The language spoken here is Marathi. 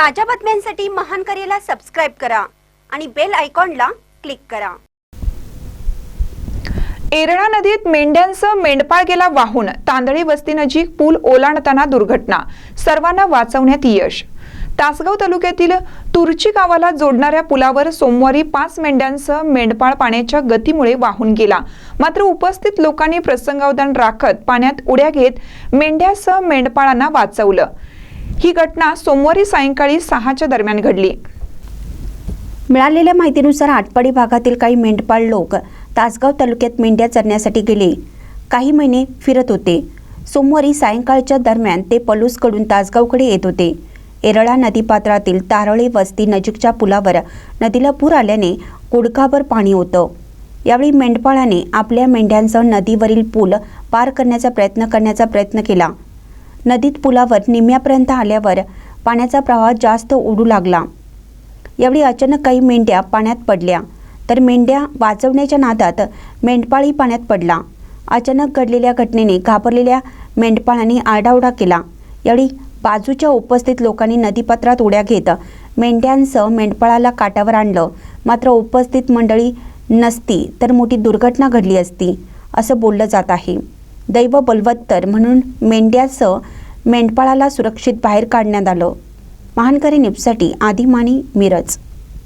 ताज्या बातम्यांसाठी महान करेला सबस्क्राईब करा आणि बेल आयकॉनला क्लिक करा. एरळा नदीत मेंढ्यांसह मेंढपाळ गेला वाहून. तांदळी वस्तीनजीक पूल ओलांडताना दुर्घटना. सर्वांना वाचवण्यात यश. तासगाव तालुक्यातील तुरची गावाला जोडणाऱ्या पुलावर सोमवारी पाच मेंढ्यांसह मेंढपाळ पाण्याच्या गतीमुळे वाहून गेला. मात्र उपस्थित लोकांनी प्रसंगावधान राखत पाण्यात उड्या घेत मेंढ्यासह मेंढपाळांना वाचवलं. ही घटना सोमवारी सायंकाळी सहाच्या दरम्यान घडली. मिळालेल्या माहितीनुसार आटपाडी भागातील काही मेंढपाळ लोक तासगाव तालुक्यात मेंढ्या चरण्यासाठी गेले. काही महिने फिरत होते. सोमवारी सायंकाळच्या दरम्यान ते पलूसकडून तासगावकडे येत होते. एरळा नदीपात्रातील तारळे वस्ती नजीकच्या पुलावर नदीला पूर आल्याने गुडघाभर पाणी होतं. यावेळी मेंढपाळाने आपल्या मेंढ्यांसह नदीवरील पूल पार करण्याचा प्रयत्न करण्याचा प्रयत्न केला. नदीत पुलावर निम्म्यापर्यंत आल्यावर पाण्याचा प्रवाह जास्त ओढू लागला. यावेळी अचानक काही मेंढ्या पाण्यात पडल्या. तर मेंढ्या वाचवण्याच्या नादात मेंढपाळही पाण्यात पडला. अचानक घडलेल्या घटनेने घाबरलेल्या मेंढपाळांनी आरडाओरडा केला. यावेळी बाजूच्या उपस्थित लोकांनी नदीपात्रात उड्या घेत मेंढ्यांसह मेंढपाळाला काठावर आणलं. मात्र उपस्थित मंडळी नसती तर मोठी दुर्घटना घडली असती असं बोललं जात आहे. दैव बलवत्तर म्हणून मेंढ्यासह मेंढपाळाला सुरक्षित बाहेर काढण्यात आलं. महानकरी न्यूजसाठी आदिमानी मिरज